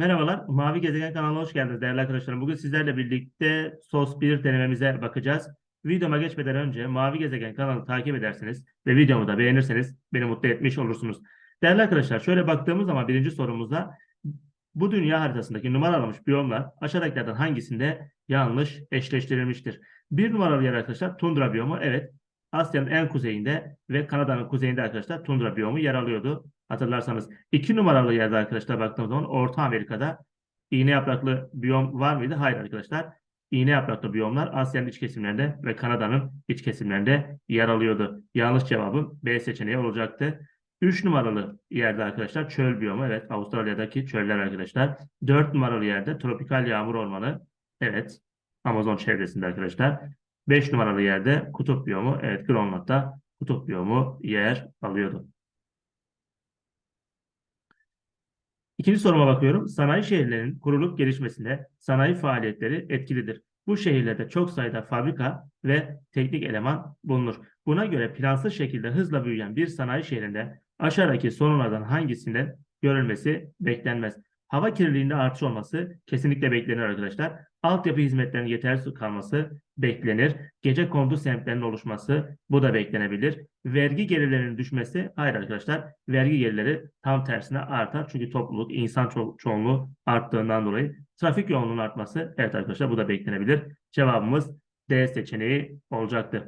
Merhabalar, Mavi Gezegen kanalına hoş geldiniz değerli arkadaşlarım. Bugün sizlerle birlikte SOS 1 denememize bakacağız. Videoma geçmeden önce Mavi Gezegen kanalını takip ederseniz ve videomu da beğenirseniz beni mutlu etmiş olursunuz. Değerli arkadaşlar şöyle baktığımız zaman birinci sorumuzda bu dünya haritasındaki numaralanmış biyomlar aşağıdakilerden hangisinde yanlış eşleştirilmiştir? Bir numaralı yer arkadaşlar tundra biyomu. Evet Asya'nın en kuzeyinde ve Kanada'nın kuzeyinde arkadaşlar tundra biyomu yer alıyordu. Hatırlarsanız iki numaralı yerde arkadaşlar baktığımız zaman Orta Amerika'da iğne yapraklı biyom var mıydı? Hayır arkadaşlar. İğne yapraklı biyomlar Asya'nın iç kesimlerinde ve Kanada'nın iç kesimlerinde yer alıyordu. Yanlış cevabım B seçeneği olacaktı. 3 numaralı yerde arkadaşlar çöl biyomu. Evet Avustralya'daki çöller arkadaşlar. 4 numaralı yerde tropikal yağmur ormanı. Evet Amazon çevresinde arkadaşlar. 5 numaralı yerde kutup biyomu. Evet Grönland'da kutup biyomu yer alıyordu. İkinci soruma bakıyorum. Sanayi şehirlerinin kurulup gelişmesinde sanayi faaliyetleri etkilidir. Bu şehirlerde çok sayıda fabrika ve teknik eleman bulunur. Buna göre plansız şekilde hızla büyüyen bir sanayi şehrinde aşağıdaki sorunlardan hangisinin görülmesi beklenmez? Hava kirliliğinde artış olması kesinlikle beklenir arkadaşlar. Altyapı hizmetlerinin yetersiz kalması beklenir. Çocuk kondu semtlerinin oluşması bu da beklenebilir. Vergi gelirlerinin düşmesi hayır arkadaşlar. Vergi gelirleri tam tersine artar. Çünkü topluluk, insan ço çoğunluğu arttığından dolayı trafik yoğunluğunun artması evet arkadaşlar bu da beklenebilir. Cevabımız D seçeneği olacaktır.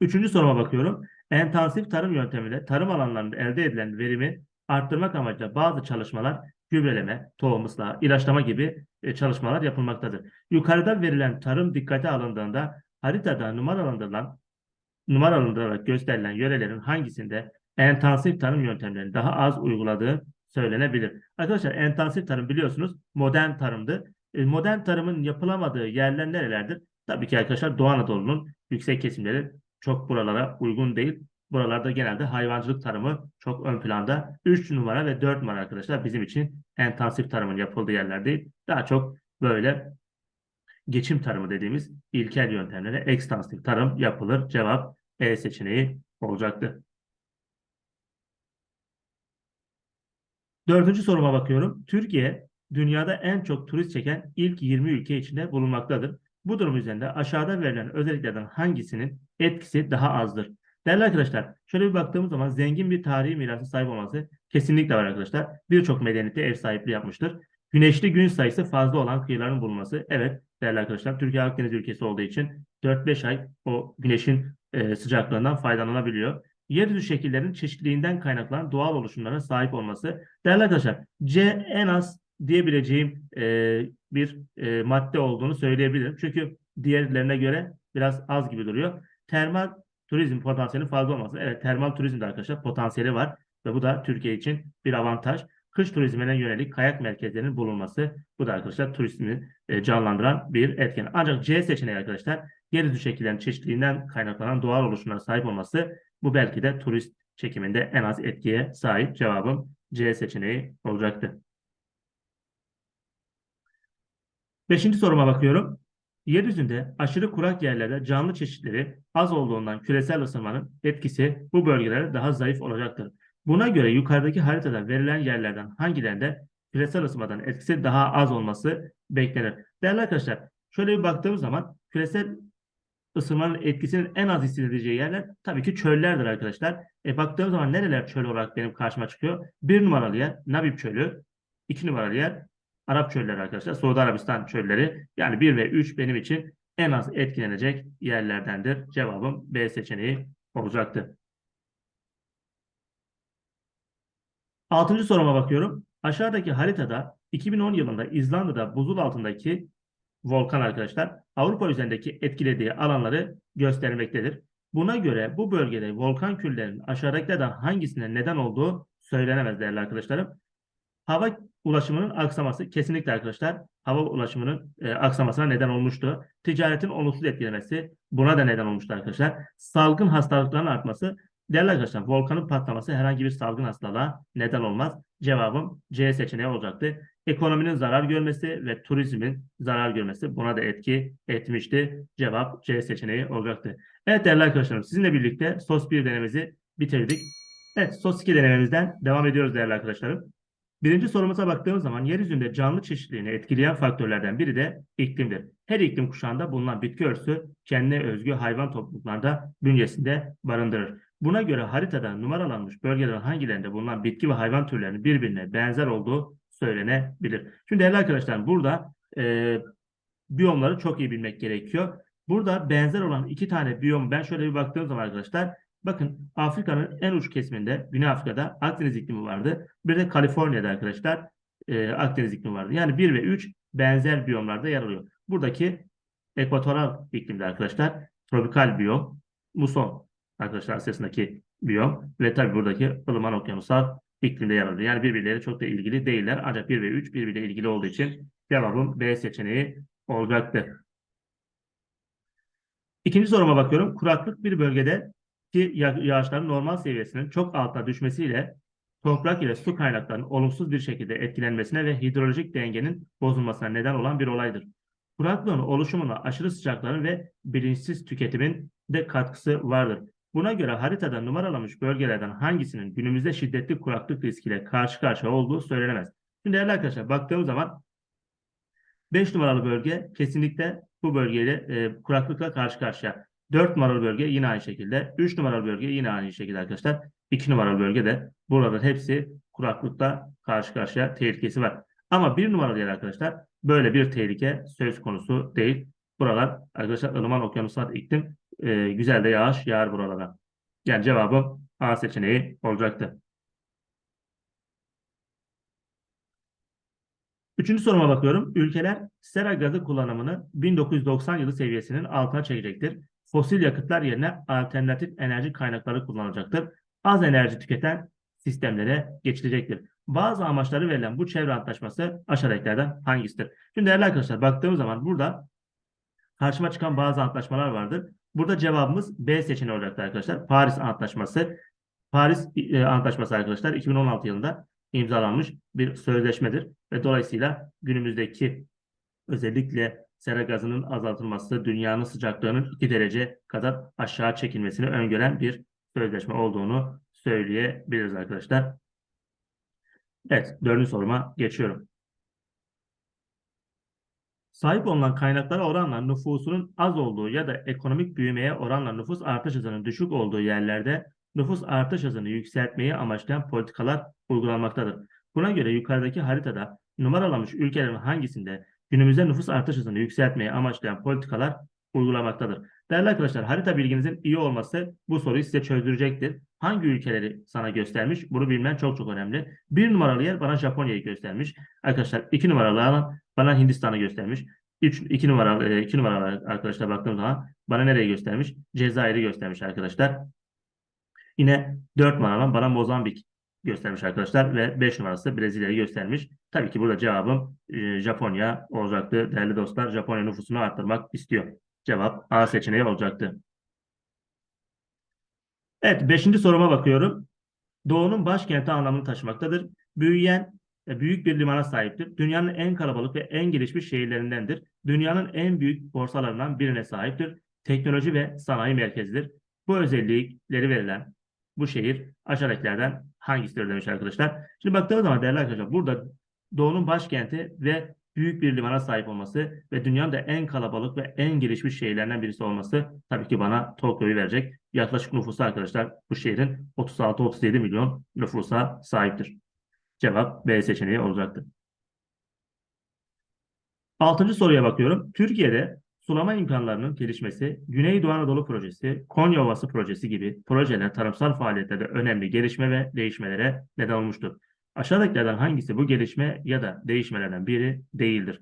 Üçüncü soruma bakıyorum. Intensif tarım yöntemiyle tarım alanlarında elde edilen verimi arttırmak amacıyla bazı çalışmalar gübreleme, tohum ıslahı, ilaçlama gibi e, çalışmalar yapılmaktadır. Yukarıda verilen tarım dikkate alındığında haritada numaralandırılan numaralandırılarak gösterilen yörelerin hangisinde intensif tarım yöntemlerini daha az uyguladığı söylenebilir. Arkadaşlar intensif tarım biliyorsunuz modern tarımdı. E, modern tarımın yapılamadığı yerler nerelerdir? Tabii ki arkadaşlar Doğu Anadolu'nun yüksek kesimleri çok buralara uygun değil. Buralarda genelde hayvancılık tarımı çok ön planda. 3 numara ve 4 numara arkadaşlar bizim için intensif tarımın yapıldığı yerler değil. Daha çok böyle geçim tarımı dediğimiz ilkel yöntemlere ekstansif tarım yapılır. Cevap E seçeneği olacaktı. Dördüncü soruma bakıyorum. Türkiye dünyada en çok turist çeken ilk 20 ülke içinde bulunmaktadır. Bu durum üzerinde aşağıda verilen özelliklerden hangisinin etkisi daha azdır? Değerli arkadaşlar, şöyle bir baktığımız zaman zengin bir tarihi mirası sahip olması kesinlikle var arkadaşlar. Birçok medeniyete ev sahipliği yapmıştır. Güneşli gün sayısı fazla olan kıyıların bulunması. Evet değerli arkadaşlar, Türkiye Akdeniz ülkesi olduğu için 4-5 ay o güneşin e, sıcaklığından faydalanabiliyor. Yeryüzü şekillerinin çeşitliliğinden kaynaklanan doğal oluşumlara sahip olması. Değerli arkadaşlar, C en az diyebileceğim e, bir e, madde olduğunu söyleyebilirim. Çünkü diğerlerine göre biraz az gibi duruyor. Termal turizm potansiyeli fazla olması. Evet termal turizmde arkadaşlar potansiyeli var ve bu da Türkiye için bir avantaj. Kış turizmine yönelik kayak merkezlerinin bulunması. Bu da arkadaşlar turizmi e, canlandıran bir etken. Ancak C seçeneği arkadaşlar yeryüzü şekillerinin çeşitliliğinden kaynaklanan doğal oluşumlara sahip olması bu belki de turist çekiminde en az etkiye sahip cevabım C seçeneği olacaktı. Beşinci soruma bakıyorum. Yeryüzünde aşırı kurak yerlerde canlı çeşitleri az olduğundan küresel ısınmanın etkisi bu bölgelere daha zayıf olacaktır. Buna göre yukarıdaki haritada verilen yerlerden hangilerinde küresel ısınmadan etkisi daha az olması beklenir. Değerli arkadaşlar şöyle bir baktığımız zaman küresel ısınmanın etkisinin en az hissedileceği yerler tabii ki çöllerdir arkadaşlar. E baktığımız zaman nereler çöl olarak benim karşıma çıkıyor? Bir numaralı yer Nabib çölü, iki numaralı yer Arap çölleri arkadaşlar. Suudi Arabistan çölleri. Yani 1 ve 3 benim için en az etkilenecek yerlerdendir. Cevabım B seçeneği olacaktı. Altıncı soruma bakıyorum. Aşağıdaki haritada 2010 yılında İzlanda'da buzul altındaki volkan arkadaşlar Avrupa üzerindeki etkilediği alanları göstermektedir. Buna göre bu bölgede volkan küllerinin aşağıdakilerden hangisine neden olduğu söylenemez değerli arkadaşlarım. Hava ulaşımının aksaması kesinlikle arkadaşlar hava ulaşımının e, aksamasına neden olmuştu. Ticaretin olumsuz etkilemesi buna da neden olmuştu arkadaşlar. Salgın hastalıkların artması değerli arkadaşlar volkanın patlaması herhangi bir salgın hastalığa neden olmaz. Cevabım C seçeneği olacaktı. Ekonominin zarar görmesi ve turizmin zarar görmesi buna da etki etmişti. Cevap C seçeneği olacaktı. Evet değerli arkadaşlarım sizinle birlikte SOS 1 denememizi bitirdik. Evet SOS 2 denememizden devam ediyoruz değerli arkadaşlarım. Birinci sorumuza baktığımız zaman yeryüzünde canlı çeşitliliğini etkileyen faktörlerden biri de iklimdir. Her iklim kuşağında bulunan bitki örtüsü kendine özgü hayvan topluluklarında bünyesinde barındırır. Buna göre haritada numaralanmış bölgelerin hangilerinde bulunan bitki ve hayvan türlerinin birbirine benzer olduğu söylenebilir. Şimdi değerli arkadaşlar burada e, biyomları çok iyi bilmek gerekiyor. Burada benzer olan iki tane biyom ben şöyle bir baktığım zaman arkadaşlar bakın Afrika'nın en uç kesiminde Güney Afrika'da Akdeniz iklimi vardı. Bir de Kaliforniya'da arkadaşlar e, Akdeniz iklimi vardı. Yani 1 ve 3 benzer biyomlarda yer alıyor. Buradaki ekvatoral iklimde arkadaşlar tropikal biyom, muson arkadaşlar arasındaki biyom ve tabi buradaki ılıman okyanusal iklimde yer alıyor. Yani birbirleri çok da ilgili değiller. Ancak 1 ve 3 birbiriyle ilgili olduğu için cevabım B seçeneği olacaktı. İkinci soruma bakıyorum. Kuraklık bir bölgede ki yağışların normal seviyesinin çok altına düşmesiyle toprak ile su kaynaklarının olumsuz bir şekilde etkilenmesine ve hidrolojik dengenin bozulmasına neden olan bir olaydır. Kuraklığın oluşumuna aşırı sıcakların ve bilinçsiz tüketimin de katkısı vardır. Buna göre haritada numaralanmış bölgelerden hangisinin günümüzde şiddetli kuraklık riskiyle karşı karşıya olduğu söylenemez. Şimdi değerli arkadaşlar baktığımız zaman 5 numaralı bölge kesinlikle bu bölgeyle e, kuraklıkla karşı karşıya. 4 numaralı bölge yine aynı şekilde. 3 numaralı bölge yine aynı şekilde arkadaşlar. 2 numaralı bölge de burada hepsi kuraklıkla karşı karşıya tehlikesi var. Ama 1 numaralı yer arkadaşlar böyle bir tehlike söz konusu değil. Buralar arkadaşlar ılıman okyanusal iklim e, güzel de yağış yağar buralara. Yani cevabım A seçeneği olacaktı. Üçüncü soruma bakıyorum. Ülkeler sera gazı kullanımını 1990 yılı seviyesinin altına çekecektir. Fosil yakıtlar yerine alternatif enerji kaynakları kullanacaktır. Az enerji tüketen sistemlere geçilecektir. Bazı amaçları verilen bu çevre antlaşması aşağıdakilerden hangisidir? Şimdi değerli arkadaşlar baktığımız zaman burada karşıma çıkan bazı antlaşmalar vardır. Burada cevabımız B seçeneği olacaktır arkadaşlar. Paris Antlaşması. Paris e, Antlaşması arkadaşlar 2016 yılında imzalanmış bir sözleşmedir ve dolayısıyla günümüzdeki özellikle sera gazının azaltılması dünyanın sıcaklığının 2 derece kadar aşağı çekilmesini öngören bir sözleşme olduğunu söyleyebiliriz arkadaşlar. Evet, dördüncü soruma geçiyorum. Sahip olunan kaynaklara oranla nüfusunun az olduğu ya da ekonomik büyümeye oranla nüfus artış hızının düşük olduğu yerlerde nüfus artış hızını yükseltmeyi amaçlayan politikalar uygulanmaktadır. Buna göre yukarıdaki haritada numaralanmış ülkelerin hangisinde günümüzde nüfus artış hızını yükseltmeyi amaçlayan politikalar uygulamaktadır. Değerli arkadaşlar harita bilginizin iyi olması bu soruyu size çözdürecektir. Hangi ülkeleri sana göstermiş? Bunu bilmen çok çok önemli. Bir numaralı yer bana Japonya'yı göstermiş. Arkadaşlar iki numaralı alan bana Hindistan'ı göstermiş. 3 2 numaralı 2 numaralı arkadaşlar baktığım zaman bana nereyi göstermiş? Cezayir'i göstermiş arkadaşlar. Yine 4 numaralı bana Mozambik göstermiş arkadaşlar ve 5 numarası Brezilya'yı göstermiş. Tabii ki burada cevabım e, Japonya olacaktı. Değerli dostlar Japonya nüfusunu arttırmak istiyor. Cevap A seçeneği olacaktı. Evet 5. soruma bakıyorum. Doğu'nun başkenti anlamını taşımaktadır. Büyüyen e, büyük bir limana sahiptir. Dünyanın en kalabalık ve en gelişmiş şehirlerindendir. Dünyanın en büyük borsalarından birine sahiptir. Teknoloji ve sanayi merkezidir. Bu özellikleri verilen bu şehir aşağıdakilerden hangisidir demiş arkadaşlar. Şimdi baktığımız zaman değerli arkadaşlar burada Doğu'nun başkenti ve büyük bir limana sahip olması ve dünyanın da en kalabalık ve en gelişmiş şehirlerinden birisi olması tabii ki bana Tokyo'yu verecek. Yaklaşık nüfusu arkadaşlar bu şehrin 36-37 milyon nüfusa sahiptir. Cevap B seçeneği olacaktır. Altıncı soruya bakıyorum. Türkiye'de sulama imkanlarının gelişmesi, Güneydoğu Anadolu Projesi, Konya Ovası Projesi gibi projeler tarımsal faaliyetlerde önemli gelişme ve değişmelere neden olmuştur. Aşağıdakilerden hangisi bu gelişme ya da değişmelerden biri değildir?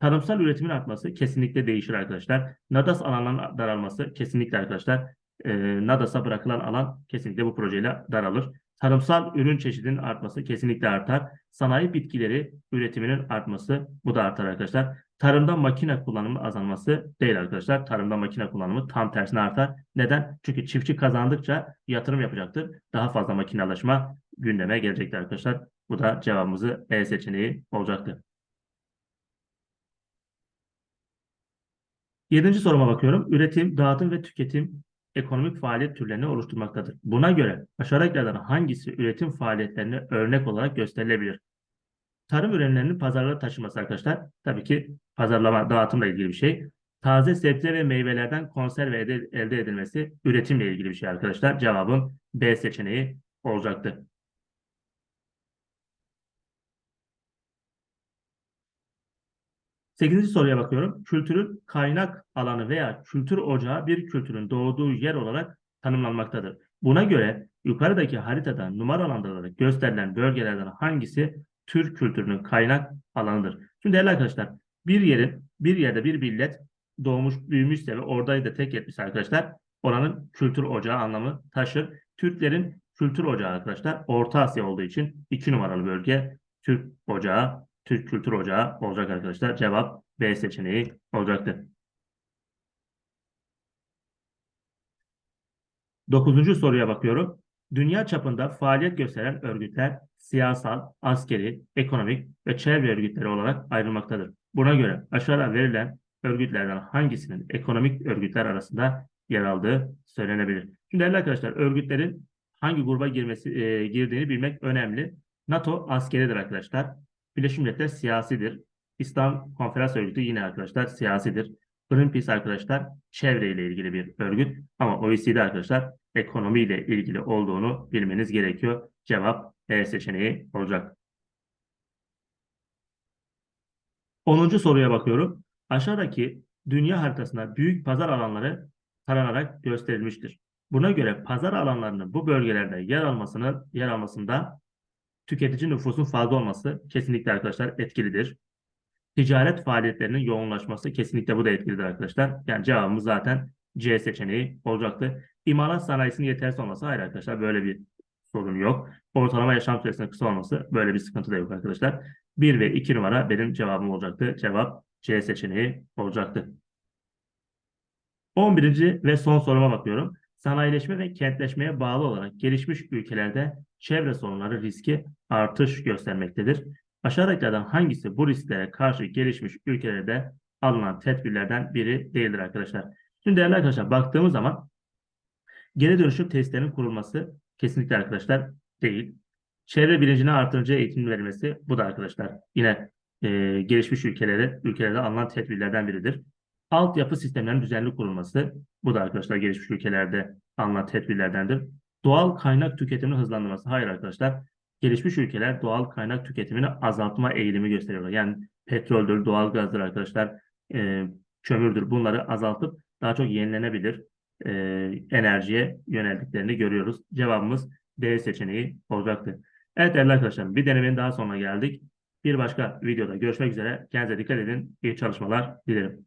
Tarımsal üretimin artması kesinlikle değişir arkadaşlar. Nadas alanının daralması kesinlikle arkadaşlar. E, Nadas'a bırakılan alan kesinlikle bu projeyle daralır. Tarımsal ürün çeşidinin artması kesinlikle artar. Sanayi bitkileri üretiminin artması bu da artar arkadaşlar. Tarımda makine kullanımı azalması değil arkadaşlar. Tarımda makine kullanımı tam tersine artar. Neden? Çünkü çiftçi kazandıkça yatırım yapacaktır. Daha fazla makinelaşma gündeme gelecektir arkadaşlar. Bu da cevabımızı E seçeneği olacaktır. Yedinci soruma bakıyorum. Üretim, dağıtım ve tüketim ekonomik faaliyet türlerini oluşturmaktadır. Buna göre aşağıdakilerden hangisi üretim faaliyetlerine örnek olarak gösterilebilir? Tarım ürünlerinin pazarlara taşınması arkadaşlar. Tabii ki pazarlama, dağıtımla ilgili bir şey. Taze sebze ve meyvelerden konserve elde edilmesi üretimle ilgili bir şey arkadaşlar. Cevabım B seçeneği olacaktı. Sekizinci soruya bakıyorum. Kültürün kaynak alanı veya kültür ocağı bir kültürün doğduğu yer olarak tanımlanmaktadır. Buna göre yukarıdaki haritada numaralandırılarak gösterilen bölgelerden hangisi Türk kültürünün kaynak alanıdır? Şimdi değerli arkadaşlar bir yerin bir yerde bir millet doğmuş büyümüşse ve oradaydı tek etmişse arkadaşlar oranın kültür ocağı anlamı taşır. Türklerin kültür ocağı arkadaşlar Orta Asya olduğu için iki numaralı bölge Türk ocağı Türk Kültür Ocağı olacak arkadaşlar. Cevap B seçeneği olacaktır. Dokuzuncu soruya bakıyorum. Dünya çapında faaliyet gösteren örgütler siyasal, askeri, ekonomik ve çevre örgütleri olarak ayrılmaktadır. Buna göre aşağıda verilen örgütlerden hangisinin ekonomik örgütler arasında yer aldığı söylenebilir. Şimdi değerli arkadaşlar örgütlerin hangi gruba girmesi e, girdiğini bilmek önemli. NATO askeridir arkadaşlar. Birleşmiş Milletler siyasidir. İslam Konferans Örgütü yine arkadaşlar siyasidir. Greenpeace arkadaşlar çevreyle ilgili bir örgüt ama OECD arkadaşlar ekonomiyle ilgili olduğunu bilmeniz gerekiyor. Cevap E seçeneği olacak. 10. soruya bakıyorum. Aşağıdaki dünya haritasında büyük pazar alanları taranarak gösterilmiştir. Buna göre pazar alanlarının bu bölgelerde yer almasını yer almasında tüketici nüfusun fazla olması kesinlikle arkadaşlar etkilidir. Ticaret faaliyetlerinin yoğunlaşması kesinlikle bu da etkilidir arkadaşlar. Yani cevabımız zaten C seçeneği olacaktı. İmalat sanayisinin yetersiz olması hayır arkadaşlar böyle bir sorun yok. Ortalama yaşam süresinin kısa olması böyle bir sıkıntı da yok arkadaşlar. 1 ve 2 numara benim cevabım olacaktı. Cevap C seçeneği olacaktı. 11. ve son soruma bakıyorum. Sanayileşme ve kentleşmeye bağlı olarak gelişmiş ülkelerde çevre sorunları riski artış göstermektedir. Aşağıdakilerden hangisi bu risklere karşı gelişmiş ülkelerde alınan tedbirlerden biri değildir arkadaşlar. Şimdi değerli arkadaşlar baktığımız zaman geri dönüşüm testlerinin kurulması kesinlikle arkadaşlar değil. Çevre bilincini artırıcı eğitim verilmesi bu da arkadaşlar yine e, gelişmiş ülkelere, ülkelerde alınan tedbirlerden biridir. Altyapı sistemlerinin düzenli kurulması bu da arkadaşlar gelişmiş ülkelerde alınan tedbirlerdendir. Doğal kaynak tüketiminin hızlandırması. Hayır arkadaşlar. Gelişmiş ülkeler doğal kaynak tüketimini azaltma eğilimi gösteriyorlar. Yani petroldür, doğal gazdır arkadaşlar, e, kömürdür. Bunları azaltıp daha çok yenilenebilir e, enerjiye yöneldiklerini görüyoruz. Cevabımız D seçeneği olacaktı. Evet değerli arkadaşlar bir denemenin daha sonuna geldik. Bir başka videoda görüşmek üzere. Kendinize dikkat edin. İyi çalışmalar dilerim.